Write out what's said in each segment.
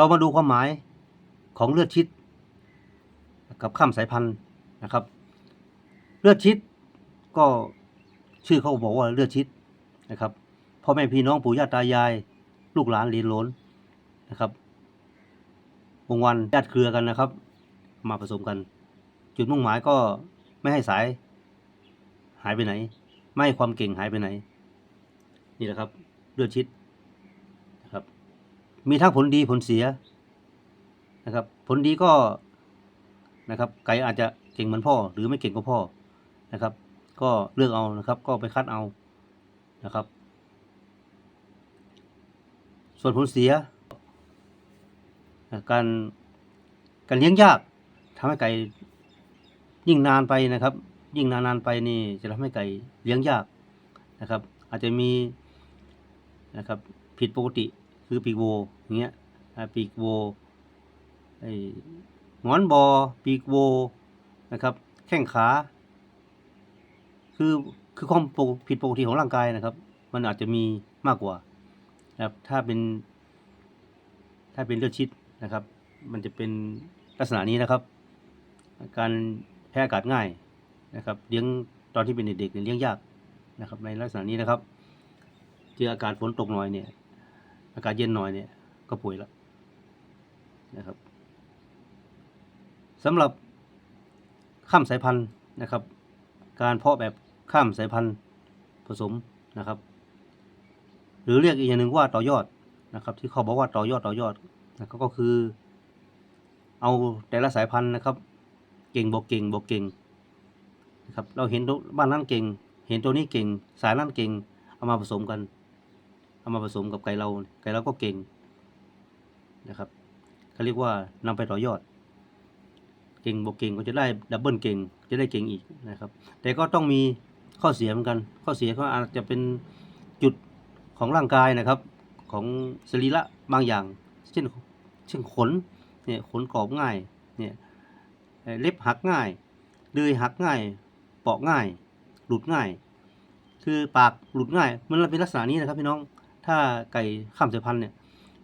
เรามาดูความหมายของเลือดชิด กับข้ามสายพันธุ์นะครับ เลือดชิดก็ชื่อเขาบอกว่าเลือดชิดนะครับพ่อแม่พี่น้องปู่ย่าตายาย ลูกหลานหลีนหลนนะครับวงวันญาติเครือกันนะครับ มาผสมกัน จุดมุ่งหมายก็ไม่ให้สาย หายไปไหน ไม่ให้ความเก่งหายไปไหน นี่แหละครับ เลือดชิด มีทั้งผลดีผลเสียนะครับ ผลดีก็นะครับ ไก่อาจจะเก่งเหมือนพ่อ หรือไม่เก่งกว่าพ่อนะครับ ก็เลือกเอานะครับ ก็ไปคัดเอานะครับ ส่วนผลเสีย การการเลี้ยงยากทำให้ไก่ยิ่งนานไปนะครับ ยิ่งนานนานๆไปนี่จะทำให้ไก่เลี้ยงยากนะครับ อาจจะมีนะครับผิดปกติ คือปีกโวอย่างเงี้ยอ่าปีกโวไอ้หงอนบอปีกโวนะครับ แข้งขา คือคือความผิดปกติของร่างกายนะครับ มันอาจจะมีมากกว่านะครับถ้าเป็น ถ้าเป็นเลือดชิดนะครับ มันจะเป็นลักษณะนี้นะครับ การแพ้อากาศง่ายนะครับเลี้ยงตอนที่เป็นเด็กๆเลี้ยงยากนะครับ ในลักษณะนี้นะครับ เจออากาศฝนตกหน่อยเนี่ย อากาศเย็นหน่อยเนี่ยก็ป่วยแล้วนะครับสำหรับข้ามสายพันธุ์นะครับ การเพาะแบบข้ามสายพันธุ์ผสมนะครับ หรือเรียกอีกอย่างหนึ่งว่าต่อยอดนะครับ ที่เขาบอกว่าต่อยอดต่อยอดนะก็คือ เอาแต่ละสายพันธุ์นะครับ เก่งบอกเก่งบอกเก่งนะครับเราเห็นตัวบ้านนั้นเก่ง เห็นตัวนี้เก่ง สายนั้นเก่งเอามาผสมกัน เอามาผสมกับไก่เราไก่เราก็เก่งนะครับเขาเรียกว่านำไปต่อยอด เก่งบอกเก่งก็จะได้ดับเบิลเก่งจะได้เก่งอีกนะครับ แต่ก็ต้องมีข้อเสียเหมือนกัน ข้อเสียก็อาจจะเป็นจุดของร่างกายนะครับ ของสรีระบางอย่าง เช่นเช่นขนเนี่ยขนกรอบง่ายเนี่ยเอ่อเล็บหักง่ายเดือยหักง่าย เปาะง่าย หลุดง่าย คือปากหลุดง่าย มันเป็นลักษณะนี้นะครับพี่น้อง ถ้าไก่ข้ามสายพันธุ์เนี่ย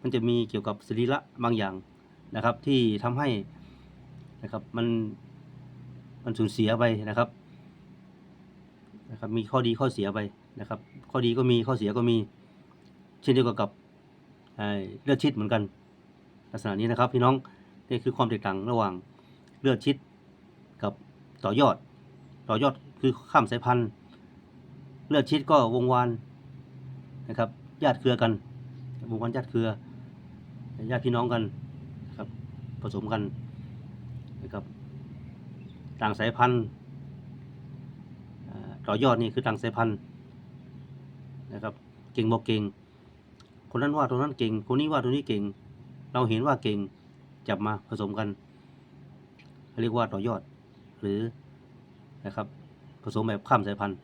มันจะมีเกี่ยวกับสรีระบางอย่างนะครับ ที่ทำให้นะครับมันมันสูญเสียไปนะครับนะครับ มีข้อดีข้อเสียไปนะครับ ข้อดีก็มีข้อเสียก็มีเช่นเดียวกับไอ้เลือดชิดเหมือนกัน ลักษณะนี้นะครับ พี่น้องนี่คือความแตกต่างระหว่างเลือดชิดกับต่อยอด ต่อยอดคือข้ามสายพันธุ์ เลือดชิดก็วงวานนะครับ ญาติเครือกันวงวานญาติเครือญาติพี่น้องกันครับผสมกันนะครับต่างสายพันธุ์ต่อยอดนี่คือต่างสายพันธุ์นะครับเก่งบอกเก่ง คนนั้นว่าตรงนั้นเก่ง คนนี้ว่าตรงนี้เก่ง เราเห็นว่าเก่งจับมาผสมกัน เรียกว่าต่อยอดหรือนะครับผสมแบบข้ามสายพันธุ์